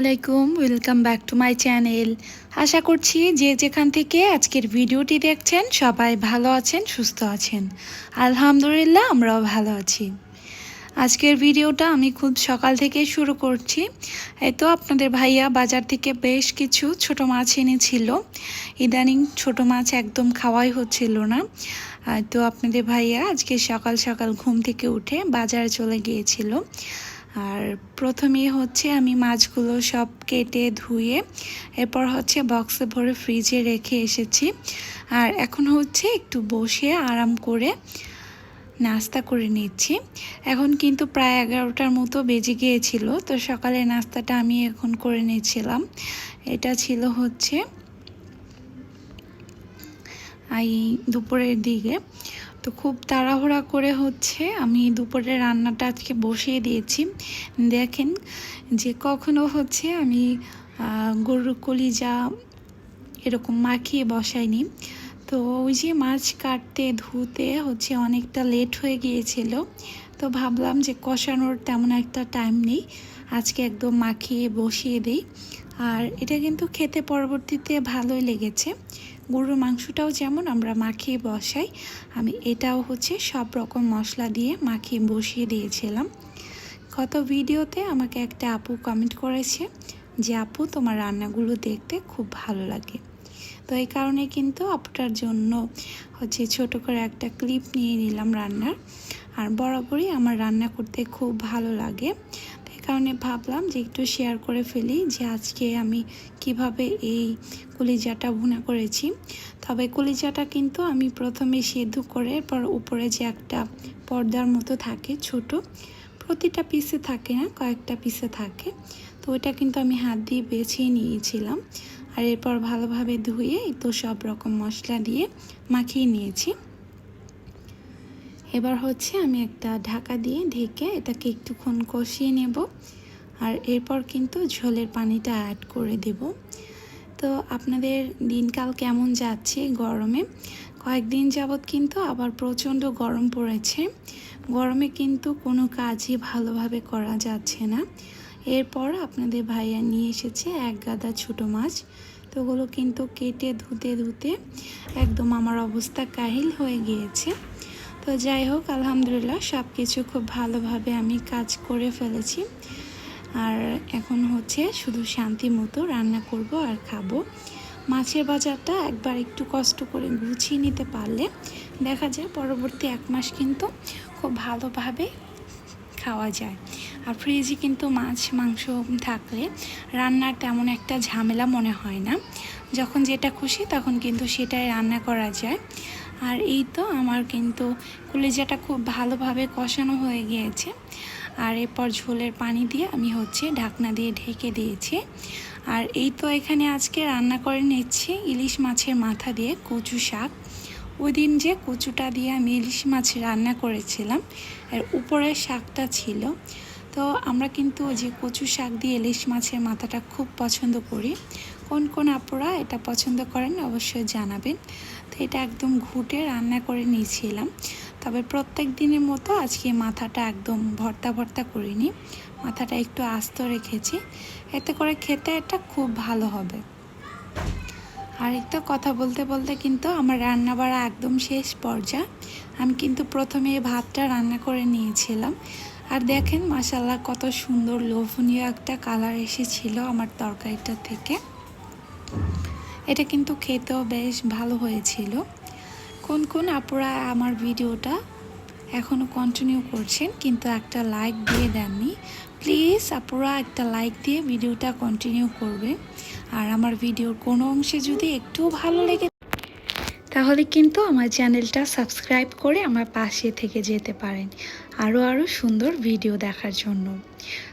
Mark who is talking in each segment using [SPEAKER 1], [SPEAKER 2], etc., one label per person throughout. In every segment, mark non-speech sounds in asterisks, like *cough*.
[SPEAKER 1] আলাইকুম welcome back to my channel আশা করছি যে যেখান থেকে আজকের ভিডিওটি দেখছেন, সবাই ভালো আছেন, সুস্থ আছেন। আলহামদুলিল্লাহ, আমরাও ভালো আছি। আজকের ভিডিওটা আমি খুব সকাল থেকে শুরু করছি। এই তো আপনাদের ভাইয়া বাজার থেকে বেশ কিছু ছোট মাছ এনেছিল। ইদানিং ছোট মাছ একদম খাওয়াই হচ্ছিল না। তো আপনাদের ভাইয়া আজকে সকাল সকাল ঘুম থেকে উঠে বাজারে চলে গিয়েছিল। আর প্রথমে হচ্ছে আমি মাছগুলো সব কেটে ধুয়ে এরপর হচ্ছে বক্সে ভরে ফ্রিজে রেখে এসেছি। আর এখন হচ্ছে একটু বসে আরাম করে নাস্তা করে নিচ্ছি। এখন কিন্তু প্রায় এগারোটার মতো বেজে গিয়েছিল, তো সকালে নাস্তাটা আমি এখন করে নিচ্ছিলাম। এটা ছিল হচ্ছে এই দুপুরের দিকে। তো খুব তাড়াহুড়া করে হচ্ছে আমি দুপুরে রান্নাটা আজকে বসিয়ে দিয়েছি। দেখেন যে কখনো হচ্ছে আমি গরুর কলিজা এরকম মাখিয়ে বসাইনি। তো ওই যে মাছ কাটতে ধুতে হচ্ছে অনেকটা লেট হয়ে গিয়েছিল। তো ভাবলাম যে কষানোর তেমন একটা টাইম নেই। আজকে একদম মাখিয়ে বসিয়ে দিই। আর এটা কিন্তু খেতে পরবর্তীতে ভালোই লেগেছে। গরুর মাংসটাও যেমন আমরা মাখিয়ে বসাই, আমি এটাও হচ্ছে সব রকম মশলা দিয়ে মাখিয়ে বসিয়ে দিয়েছিলাম। গত ভিডিওতে আমাকে একটা আপু কমেন্ট করেছে যে, আপু, তোমার রান্নাগুলো দেখতে খুব ভালো লাগে। তো এই কারণে কিন্তু আপুটার জন্য হচ্ছে ছোট করে একটা ক্লিপ নিয়ে নিলাম রান্নার। আর বরাবরই আমার রান্না করতে খুব ভালো লাগে। কারণে ভাবলাম যে একটু শেয়ার করে ফেলি যে আজকে আমি কীভাবে এই কলিজাটা ভুনা করেছি। তবে কলিজাটা কিন্তু আমি প্রথমে সেদ্ধ করে পর উপরে যে একটা পর্দার মতো থাকে, ছোট, প্রতিটা পিসে থাকে না, কয়েকটা পিসে থাকে। তো ওইটা কিন্তু আমি হাত দিয়ে বেছিয়ে নিয়েছিলাম। আর এরপর ভালোভাবে ধুয়ে তো সব রকম মশলা দিয়ে মাখিয়ে নিয়েছি। এবার হচ্ছে আমি একটা ঢাকা দিয়ে ঢেকে এটাকে একটুক্ষণ কষিয়ে নেব। আর এরপর কিন্তু ঝোলের পানিটা অ্যাড করে দেব। তো আপনাদের দিনকাল কেমন যাচ্ছে গরমে? কয়েকদিন যাবৎ কিন্তু আবার প্রচণ্ড গরম পড়েছে। গরমে কিন্তু কোনো কাজই ভালোভাবে করা যাচ্ছে না। এরপর আপনাদের ভাইয়া নিয়ে এসেছে এক গাদা ছোটো মাছ। তো ওগুলো কিন্তু কেটে ধুতে ধুতে একদম আমার অবস্থা কাহিল হয়ে গিয়েছে। তো যাই হোক, আলহামদুলিল্লাহ সব কিছু খুব ভালোভাবে আমি কাজ করে ফেলেছি। আর এখন হচ্ছে শুধু শান্তি মতো রান্না করব আর খাব। মাছের বাজারটা একবার একটু কষ্ট করে গুছিয়ে নিতে পারলে দেখা যায় পরবর্তী এক মাস কিন্তু খুব ভালোভাবে খাওয়া যায়। আর ফ্রিজে কিন্তু মাছ, মাংস থাকলে রান্নার তেমন একটা ঝামেলা মনে হয় না। যখন যেটা খুশি তখন কিন্তু সেটাই রান্না করা যায়। আর এই তো আমার কিন্তু কলেজাটা খুব ভালোভাবে কষানো হয়ে গিয়েছে। আর এরপর ঝোলের পানি দিয়ে আমি হচ্ছে ঢাকনা দিয়ে ঢেকে দিয়েছি। আর এই তো এখানে আজকে রান্না করে নিচ্ছি ইলিশ মাছের মাথা দিয়ে কচু শাক। ওই দিন যে কচুটা দিয়ে আমি ইলিশ মাছ রান্না করেছিলাম আর উপরের শাকটা ছিল। তো আমরা কিন্তু যে কচু শাক দিয়ে ইলিশ মাছের মাথাটা খুব পছন্দ করি। কোন কোন আপুরা এটা পছন্দ করেন অবশ্যই জানাবেন। তো এটা একদম ঘুটে রান্না করে নিয়েছিলাম। তবে প্রত্যেক দিনের মতো আজকে মাথাটা একদম ভর্তা ভর্তা করিনি। মাথাটা একটু আস্ত রেখেছি। এতে করে খেতে এটা খুব ভালো হবে। আর একটা কথা বলতে বলতে কিন্তু আমার রান্না বাড়া একদম শেষ পর্যায়ে। আমি কিন্তু প্রথমে ভাতটা রান্না করে নিয়েছিলাম। আর দেখেন মাসাল্লাহ কত সুন্দর লোভনীয় একটা কালার এসেছিল আমার তরকারিটা থেকে। এটা কিন্তু খেতেও বেশ ভালো হয়েছিল। কোন কোন আপুরা আমার ভিডিওটা এখনও কন্টিনিউ করছেন, কিন্তু একটা লাইক দিয়ে দেননি। প্লিজ আপুরা একটা লাইক দিয়ে ভিডিওটা কন্টিনিউ করবে আর আমার ভিডিওর কোনো অংশে যদি একটু ভালো লেগে তাহলে কিন্তু আমার চ্যানেলটা সাবস্ক্রাইব করে আমার পাশে থেকে যেতে পারেন। আরও আরও সুন্দর ভিডিও দেখার জন্য।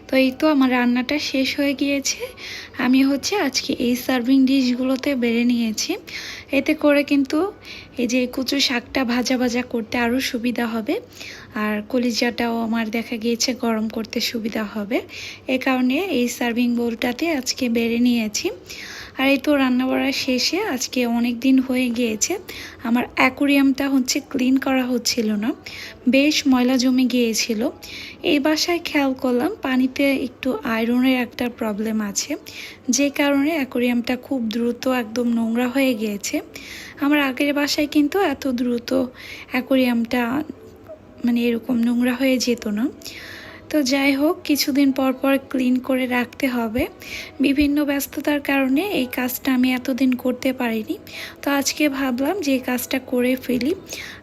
[SPEAKER 1] তো এই তো আমার রান্নাটা শেষ হয়ে গিয়েছে। আমি হচ্ছে আজকে এই সার্ভিং ডিশগুলোতে বেড়ে নিয়েছি। এতে করে কিন্তু এই যে কুচু শাকটা ভাজা ভাজা করতে আরও সুবিধা হবে। আর কলিজাটাও আমার দেখা গিয়েছে গরম করতে সুবিধা হবে। এ কারণে এই সার্ভিং বোলটাতে আজকে বেড়ে নিয়েছি। আর এই তো রান্না বাড়া শেষে আজকে অনেক দিন হয়ে গিয়েছে। আমার অ্যাকোরিয়ামটা হচ্ছে ক্লিন করা হচ্ছিল না। বেশ ময়লা জমে গিয়েছিল। এই বাসায় খেয়াল করলাম পানিতে একটু আয়রনের একটা প্রবলেম আছে, যে কারণে অ্যাকোরিয়ামটা খুব দ্রুত একদম নোংরা হয়ে গিয়েছে। আমার আগের বাসায় কিন্তু এত দ্রুত অ্যাকোরিয়ামটা মানে এরকম নোংরা হয়ে যেত না। তো যাই হোক, কিছুদিন পর পর ক্লিন করে রাখতে হবে। বিভিন্ন ব্যস্ততার কারণে এই কাজটা আমি এতদিন করতে পারিনি। তো আজকে ভাবলাম যে কাজটা করে ফেলি।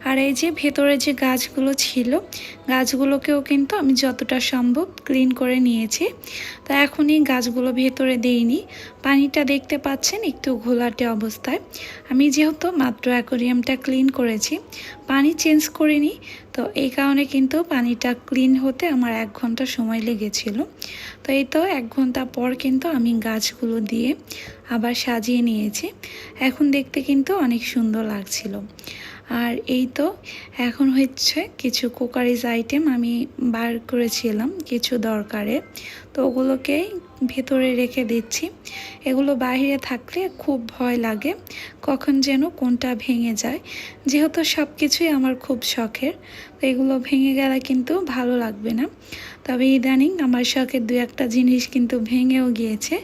[SPEAKER 1] আর এই যে ভেতরে যে গাছগুলো ছিল গাছগুলোকেও কিন্তু আমি যতটা সম্ভব ক্লিন করে নিয়েছি। তো এখনই গাছগুলো ভেতরে দেইনি। পানিটা দেখতে পাচ্ছেন একটু ঘোলাটে অবস্থায়। আমি যেহেতু মাত্র অ্যাকোরিয়ামটা ক্লিন করেছি, পানি চেঞ্জ করিনি, তো এই কারণে কিন্তু পানিটা ক্লিন হতে আমার এক ঘণ্টা সময় লেগেছিল। তো এই তো এক ঘণ্টা পর কিন্তু আমি গাছগুলো দিয়ে আবার সাজিয়ে নিয়েছি। এখন দেখতে কিন্তু অনেক সুন্দর লাগছিল। আর এই তো, এখন হচ্ছে কিছু কুকারিজ আইটেম আমি বার করেছিলাম, কিছু দরকারে। তো ওগুলোকে ভেতরে রেখে দিচ্ছি। এগুলো বাইরে থাকলে খুব ভয় লাগে। কখন যেন কোনটা ভেঙে যায়। যেহেতু সব কিছুই আমার খুব শখের, তো এগুলো ভেঙে গেলে কিন্তু ভালো লাগবে না। তবে ইদানিং আমার শখের দু একটা জিনিস কিন্তু ভেঙেও গিয়েছে।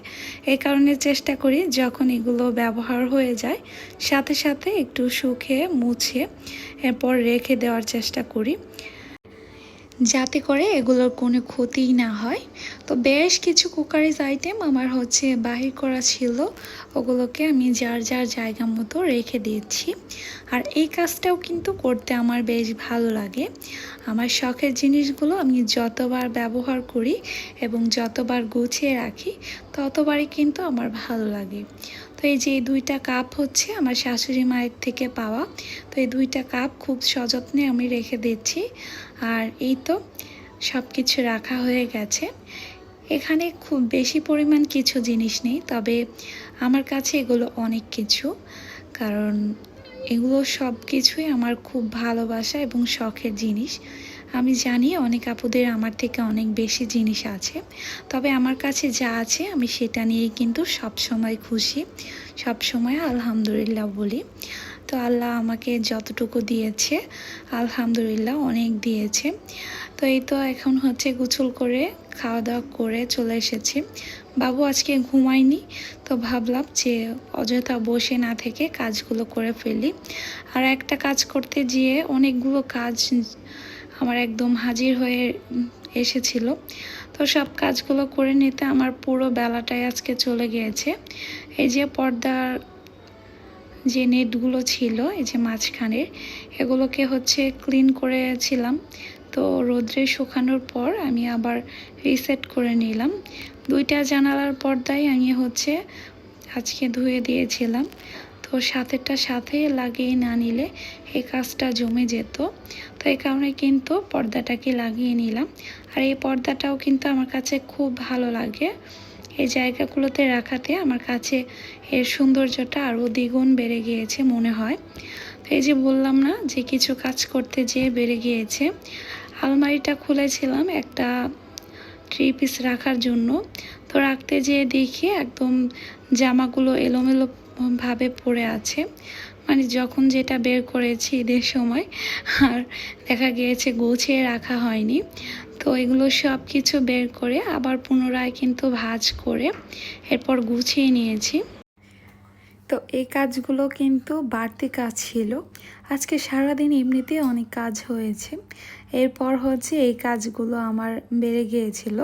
[SPEAKER 1] এই কারণে চেষ্টা করি যখন এগুলো ব্যবহার হয়ে যায়, সাথে সাথে একটু শুকিয়ে মুছে এরপর রেখে দেওয়ার চেষ্টা করি। যাতে করে এগুলোর কোনো ক্ষতিই না হয়। তো বেশ কিছু কুকারিজ আইটেম আমার হচ্ছে বাহির করা ছিল। ওগুলোকে আমি যার যার জায়গা মতো রেখে দিয়েছি। আর এই কাজটাও কিন্তু করতে আমার বেশ ভালো লাগে। আমার শখের জিনিসগুলো আমি যতবার ব্যবহার করি এবং যতবার গুছিয়ে রাখি, ততবারই কিন্তু আমার ভালো লাগে। তো এই যে এই দুইটা কাপ হচ্ছে আমার শাশুড়ি মায়ের থেকে পাওয়া, তো এই দুইটা কাপ খুব সযত্নে আমি রেখে দিচ্ছি। আর এই তো সব কিছু রাখা হয়ে গেছে। এখানে খুব বেশি পরিমাণ কিছু জিনিস নেই, তবে আমার কাছে এগুলো অনেক কিছু, কারণ এগুলো সব কিছুই আমার খুব ভালোবাসা এবং শখের জিনিস। আমি জানি অনেক আপুদের আমার থেকে অনেক বেশি জিনিস আছে, তবে আমার কাছে যা আছে আমি সেটা নিয়েই কিন্তু সব সময় খুশি সব সময় আলহামদুলিল্লাহ বলি। তো আল্লাহ আমাকে যতটুকু দিয়েছে, আলহামদুলিল্লাহ অনেক দিয়েছে। তো এই তো এখন হচ্ছে গোসল করে খাওয়া দাওয়া করে চলে এসেছি। বাবু আজকে ঘুমায়নি, তো ভাবলাম যে অযথা বসে না থেকে কাজগুলো করে ফেলি। আর একটা কাজ করতে গিয়ে অনেকগুলো কাজ আমার একদম হাজির হয়ে এসেছিল। তো সব কাজগুলো করে নিতে আমার পুরো বেলাটাই আজকে চলে গিয়েছে। এই যে পর্দার যে নেটগুলো ছিল, এই যে মাঝখানের এগুলোকে হচ্ছে ক্লিন করেছিলাম। তো রোদ্রে শুকানোর পর আমি আবার রিসেট করে নিলাম। দুইটা জানালার পর্দায় আমি হচ্ছে আজকে ধুয়ে দিয়েছিলাম। তো সাথেরটা সাথে লাগিয়ে না নিলে এই কাজটা জমে যেত। তো এই কারণে কিন্তু পর্দাটাকে লাগিয়ে নিলাম। আর এই পর্দাটাও কিন্তু আমার কাছে খুব ভালো লাগে। এই জায়গাগুলোতে রাখাতে আমার কাছে এর সৌন্দর্যটা আরও দ্বিগুণ বেড়ে গিয়েছে মনে হয়। তো এই যে বললাম না যে কিছু কাজ করতে যেয়ে বেড়ে গিয়েছে, আলমারিটা খুলেছিলাম একটা থ্রি পিস রাখার জন্য। তো রাখতে যেয়ে দেখি একদম জামাগুলো এলোমেলো ভাবে পড়ে আছে। মানে যখন যেটা বের করেছি ঈদের সময়, আর দেখা গিয়েছে গুছিয়ে রাখা হয়নি। তো এগুলো সব কিছু বের করে আবার পুনরায় কিন্তু ভাজ করে এরপর গুছিয়ে নিয়েছি। তো এই কাজগুলো কিন্তু বাড়তি কাজ ছিল। আজকে সারাদিন এমনিতে অনেক কাজ হয়েছে। এরপর হচ্ছে এই কাজগুলো আমার বেড়ে গিয়েছিল।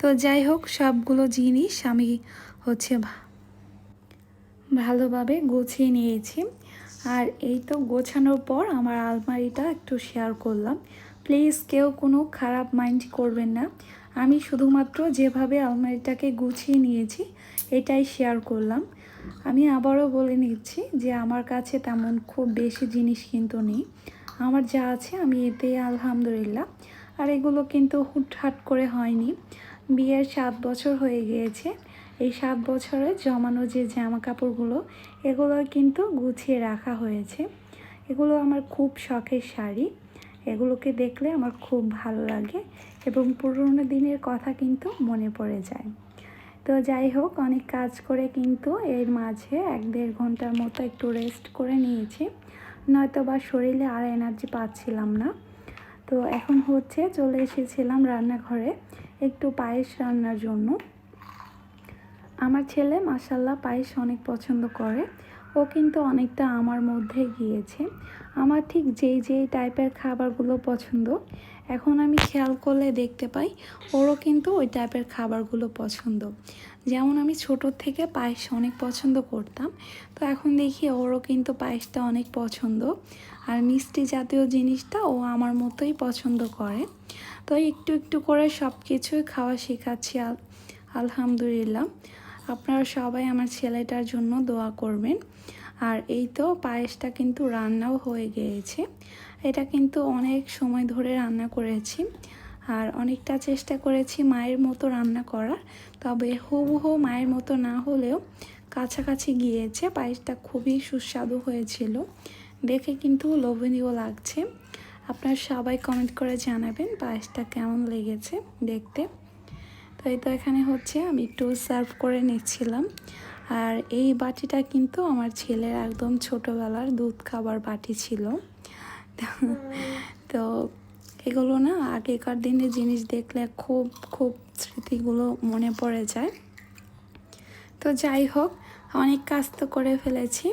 [SPEAKER 1] তো যাই হোক, সবগুলো জিনিস আমি হচ্ছে ভালোভাবে গুছিয়ে নিয়েছি। আর এই তো গোছানোর পর আমার আলমারিটা একটু শেয়ার করলাম। প্লিজ কেউ কোনো খারাপ মাইন্ড করবেন না। আমি শুধুমাত্র যেভাবে আলমারিটাকে গুছিয়ে নিয়েছি, এটাই শেয়ার করলাম। আমি আবারও বলে নিচ্ছি যে আমার কাছে তেমন খুব বেশি জিনিস কিন্তু নেই। আমার যা আছে আমি এতে আলহামদুলিল্লাহ। আর এগুলো কিন্তু হুটহাট করে হয়নি। বিয়ের সাত বছর হয়ে গিয়েছে। এই সাত বছরে জমানো যে জামা কাপড়গুলো এগুলো কিন্তু গুছিয়ে রাখা হয়েছে। এগুলো আমার খুব শখের শাড়ি। এগুলোকে দেখলে আমার খুব ভালো লাগে এবং পুরোনো দিনের কথা কিন্তু মনে পড়ে যায়। তো যাই হোক, অনেক কাজ করে কিন্তু এর মাঝে এক দেড় ঘণ্টার মতো একটু রেস্ট করে নিয়েছি। নয়তো বা শরীরে আর এনার্জি পাচ্ছিলাম না। তো এখন হচ্ছে চলে এসেছিলাম রান্নাঘরে একটু পায়েস রান্নার জন্য। আমার ছেলে মাসাল্লাহ পায়েস অনেক পছন্দ করে। ও কিন্তু অনেকটা আমার মধ্যে গিয়েছে। আমার ঠিক যেই যেই টাইপের খাবারগুলো পছন্দ, এখন আমি খেয়াল করলে দেখতে পাই ওরও কিন্তু ওই টাইপের খাবারগুলো পছন্দ। যেমন আমি ছোট থেকে পায়েস অনেক পছন্দ করতাম, তো এখন দেখি ওরও কিন্তু পায়েসটা অনেক পছন্দ। আর মিষ্টি জাতীয় জিনিসটা ও আমার মতোই পছন্দ করে। তো একটু একটু করে সব কিছুই খাওয়া শেখাচ্ছি আলহামদুলিল্লাহ। আপনারা সবাই আমার ছেলেটার জন্য দোয়া করবেন। আর এই তো পায়েসটা কিন্তু রান্নাও হয়ে গিয়েছে। এটা কিন্তু অনেক সময় ধরে রান্না করেছি। আর অনেকটা চেষ্টা করেছি মায়ের মতো রান্না করার। তবে হুবহু মায়ের মতো না হলেও কাছাকাছি গিয়েছে। পায়েসটা খুবই সুস্বাদু হয়েছিল। দেখে কিন্তু লোভনীয় লাগছে। আপনারা সবাই কমেন্ট করে জানাবেন পায়েসটা কেমন লেগেছে দেখতে। তো এই তো এখানে হচ্ছে আমি একটু সার্ভ করে নিচ্ছিলাম। আর এই বাটিটা কিন্তু আমার ছেলের একদম ছোটোবেলার দুধ খাবার বাটি ছিল। তো এগুলো না আগেকার দিনের জিনিস দেখলে খুব খুব স্মৃতিগুলো মনে পড়ে যায়। তো যাই হোক, অনেক কাজ তো করে ফেলেছি।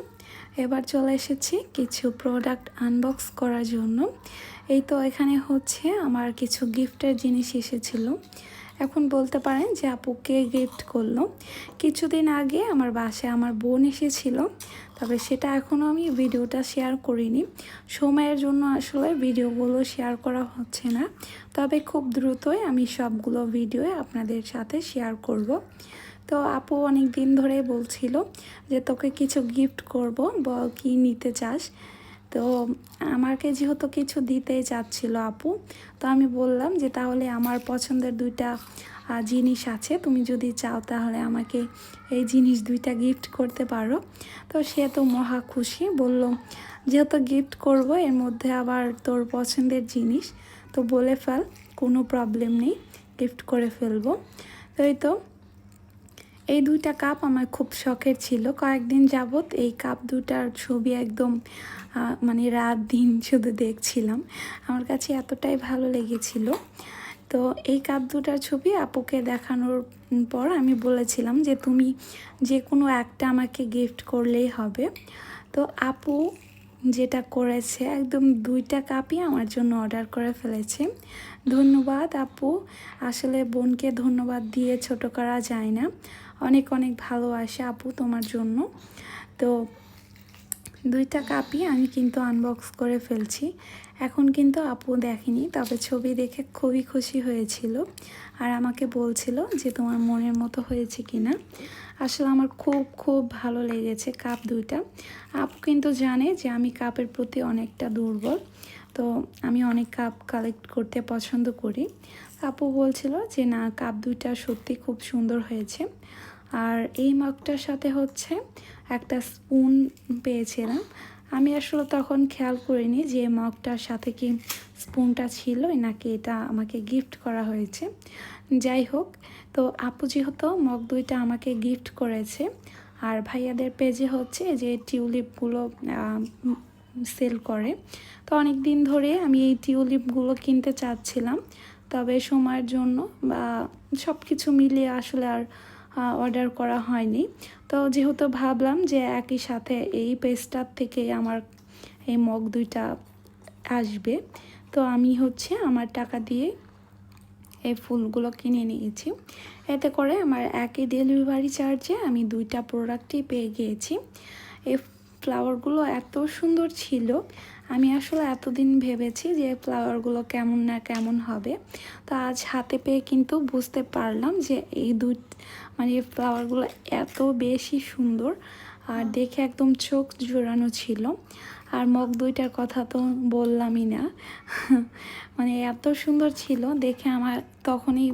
[SPEAKER 1] এবার চলে এসেছি কিছু প্রোডাক্ট আনবক্স করার জন্য। এই তো এখানে হচ্ছে আমার কিছু গিফটের জিনিস এসেছিল। এখন বলতে পারেন যে আপুকে গিফট করল। কিছুদিন আগে আমার বাসায় আমার বোন এসেছিল, তবে সেটা এখনও আমি ভিডিওটা শেয়ার করিনি। সময়ের জন্য আসলে ভিডিওগুলো শেয়ার করা হচ্ছে না, তবে খুব দ্রুতই আমি সবগুলো ভিডিও আপনাদের সাথে শেয়ার করব। তো আপু অনেক দিন ধরে বলছিল যে, তোকে কিছু গিফট করব, বল কি নিতে চাস? তো আমাকে যেহেতু কিছু দিতেই চাচ্ছিল আপু, তো আমি বললাম যে তাহলে আমার পছন্দের দুইটা জিনিস আছে, তুমি যদি চাও তাহলে আমাকে এই জিনিস দুইটা গিফট করতে পারো। তো সে তো মহা খুশি, বলল, যেহেতু গিফট করব, এর মধ্যে আবার তোর পছন্দের জিনিস। তো বলে ফেল, কোনো প্রবলেম নেই গিফট করে ফেলব। তো এই তো, এই দুইটা কাপ আমার খুব শখের ছিল। কয়েকদিন যাবৎ এই কাপ দুটার ছবি একদম মানে রাত দিন শুধু দেখছিলাম। আমার কাছে এতটাই ভালো লেগেছিল। তো এই কাপ দুটার ছবি আপুকে দেখানোর পর আমি বলেছিলাম যে, তুমি যে কোনো একটা আমাকে গিফট করলেই হবে। তো আপু যেটা করেছে, একদম দুইটা কাপই আমার জন্য অর্ডার করে ফেলেছে। ধন্যবাদ আপু। আসলে বোনকে ধন্যবাদ দিয়ে ছোট করা যায় না। অনেক অনেক ভালোবাসে আপু তোমার জন্য। তো দুইটা কাপই আমি কিন্তু আনবক্স করে ফেলছি। এখন কিন্তু আপু দেখেনি, তবে ছবি দেখে খুবই খুশি হয়েছিল আর আমাকে বলছিল যে তোমার মনের মতো হয়েছে কি না আসলে আমার খুব খুব ভালো লেগেছে কাপ দুইটা। আপু কিন্তু জানে যে আমি কাপের প্রতি অনেকটা দুর্বল, তো আমি অনেক কাপ কালেক্ট করতে পছন্দ করি। আপু বলছিল যে না, কাপ দুইটা সত্যি খুব সুন্দর হয়েছে। আর এই মগটার সাথে হচ্ছে একটা স্পুন পেয়েছিলাম। আমি আসলে তখন খেয়াল করিনি যে মগটার সাথে কি স্পুনটা ছিল নাকি এটা আমাকে গিফট করা হয়েছে। যাই হোক, তো আপু যেহেতু মগ দুইটা আমাকে গিফট করেছে, আর ভাইয়াদের পেজে হচ্ছে যে টিউলিপগুলো সেল করে। তো অনেক দিন ধরে আমি এই টিউলিপগুলো কিনতে চাচ্ছিলাম, তবে সময়ের জন্য বা সব কিছু মিলিয়ে আসলে আর অর্ডার করা হয়নি। তো যেহেতু ভাবলাম যে একই সাথে এই পেজটার থেকে আমার এই মগ দুইটা আসবে, তো আমি হচ্ছে আমার টাকা দিয়ে এই ফুলগুলো কিনে নিয়েছি। এতে করে আমার একই ডেলিভারি চার্জে আমি দুইটা প্রোডাক্টই পেয়ে গিয়েছি। এই ফ্লাওয়ারগুলো এত সুন্দর ছিল, আমি আসলে এতদিন ভেবেছি যে ফ্লাওয়ারগুলো কেমন না কেমন হবে। তো আজ হাতে পেয়ে কিন্তু বুঝতে পারলাম যে এই দুই মানে ফ্লাওয়ারগুলো এত বেশি সুন্দর। আর দেখে একদম চোখ জোড়ানো ছিল। আর মগ দুইটার কথা তো বললামই না। *laughs* মানে এত সুন্দর ছিল, দেখে আমার তখনই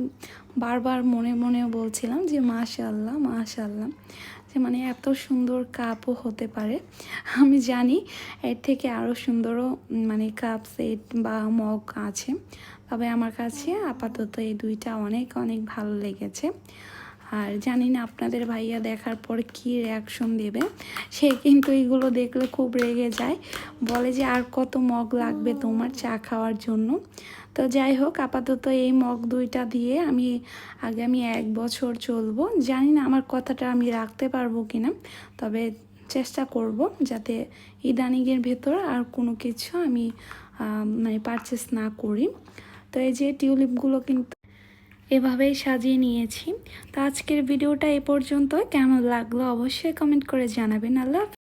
[SPEAKER 1] বারবার মনে মনে বলছিলাম যে মাশাল্লাহ মাশাল্লাহ যে মানে এত সুন্দর কাপও হতে পারে। *laughs* আমি জানি এর থেকে আরও সুন্দরও মানে কাপ, সেট বা মগ আছে। তবে আমার কাছে আপাতত এই দুইটা অনেক অনেক ভালো লেগেছে। আর জানি না আপনাদের ভাইয়া দেখার পর কী রিয়াকশন দেবে। সে কিন্তু এইগুলো দেখলে খুব রেগে যায়। বলে যে, আর কত মগ লাগবে তোমার চা খাওয়ার জন্য? তো যাই হোক, আপাতত এই মগ দুইটা দিয়ে আমি আগামী এক বছর চলবো। জানি না আমার কথাটা আমি রাখতে পারব কিনা, তবে চেষ্টা করব যাতে ইদানিংয়ের ভেতর আর কোনো কিছু আমি মানে পারচেস না করি। তো এই যে টিউলিপগুলো কিন্তু এভাবেই সাজিয়ে নিয়েছি। তো আজকের ভিডিওটা এ পর্যন্ত কেমন লাগল অবশ্যই কমেন্ট করে জানাবেন। আল্লাহ।